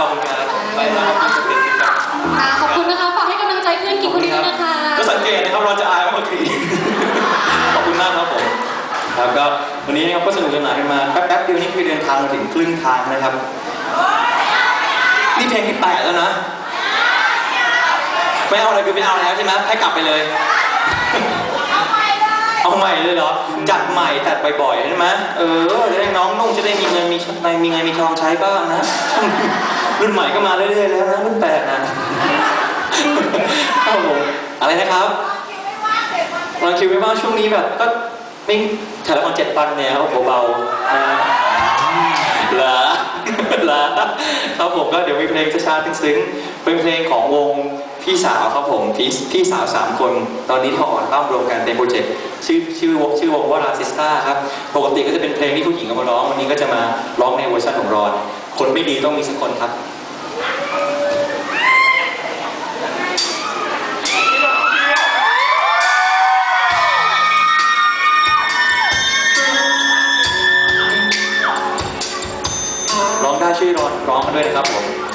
ขอบคุณครับไปมาค่ะขอบคุณนะคะฝากให้กำลังใจเพื่อนกินคนนี้ด้วยนะคะ ก็สังเกตนะครับเราจะอายเมื่อกี้ขอบคุณมากครับผมครับก็วันนี้นะครับก็สนุกสนานกันมาแป๊บๆเดียวนี้คือเดินทางมาถึงครึ่งทางนะครับนี่เพลงที่แปดแล้วนะไม่เอาอะไรคือไม่เอาแล้วใช่ไหมให้กลับไปเลย เอาใหม่เลยเหรอ จัดใหม่ตัดบ่อยๆใช่ไหมเออจะได้น้องนุ่งจะได้มีเงินมีในมีเงินมีทองใช้บ้างนะ รุ่นใหม่ก็มาเรื่อยๆแล้วนะรุ่นแปดนะครับผมอะไรนะครับลองคิวไม่ว่างช่วงนี้แบบก็ไม่ถ่ายละครเจ็ดปันเนี่ยโอ้โหเบาเหรอ ละครับผมก็เดี๋ยวมีเพลงช้าๆซึ้งๆเป็นเพลงของวงพี่สาวครับผมพี่พี่สาวสามคน ตอนนี้ที่เขาออกตั้มรวมกันในโปรเจกต์ชื่อชื่อวงชื่อวงว่าลาซิสตาครับปกติก็จะเป็นเพลงที่ผู้หญิงเอามาร้องวันนี้ก็จะมาร้องในเวอร์ชันของรอน คนไม่ดีต้องมีสักคนครับ ร้องกันด้วยนะครับผม